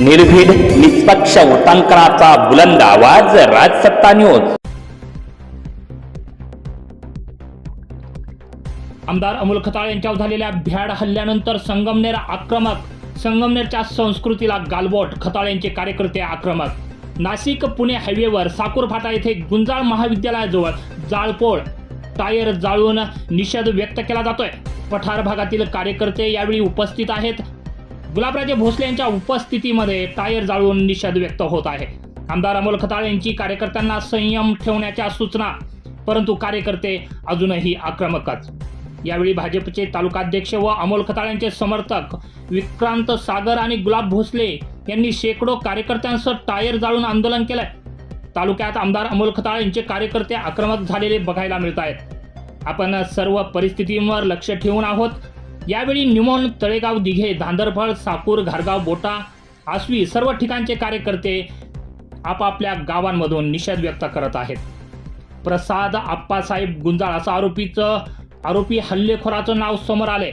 निर्भीड निष्पक्ष उटांकनाचा बुलंद आवाज राजसत्ता न्यूज. आमदार अमोल खताळ यांच्यावर झालेल्या भ्याड हल्ल्यानंतर संगमनेर आक्रमक संगमनेरच्या संस्कृतीला गालबोट खताळ यांचे कार्यकर्ते आक्रमक. नाशिक पुणे हायवेवर साकूर फाटा येथे गुंजाळ महाविद्यालयाजवळ जाळपोळ टायर जाळून निषेध व्यक्त केला जातोय. पठार भागातील कार्यकर्ते यावेळी उपस्थित आहेत. गुलाबराजे भोसले यांच्या उपस्थितीमध्ये टायर जाळून निषेध व्यक्त होत आहे. आमदार अमोल खताळ यांची कार्यकर्त्यांना संयम ठेवण्याच्या सूचना परंतु कार्यकर्ते अजूनही आक्रमकच. यावेळी भाजपचे तालुकाध्यक्ष व अमोल खताळ यांचे समर्थक विक्रांत सागर आणि गुलाब भोसले यांनी शेकडो कार्यकर्त्यांसह टायर जाळून आंदोलन केलंय. तालुक्यात आमदार अमोल खताळ यांचे कार्यकर्ते आक्रमक झालेले बघायला मिळत आहेत आपण सर्व परिस्थितींवर लक्ष ठेवून आहोत. यावेळी निमोन तळेगाव दिघे धांदरफळ साकूर घारगाव बोटा आसवी सर्व ठिकाणचे कार्यकर्ते आपापल्या गावांमधून निषेध व्यक्त करत आहेत. प्रसाद आप्पासाहेब गुंजाळ असं आरोपीचं आरोपी हल्लेखोराचं नाव समोर आले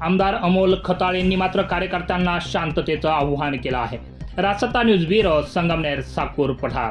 आमदार अमोल खताळ यांनी मात्र कार्यकर्त्यांना शांततेचं आव्हान केलं आहे. Rasatta news bureau Sangamner Sakur Pathar.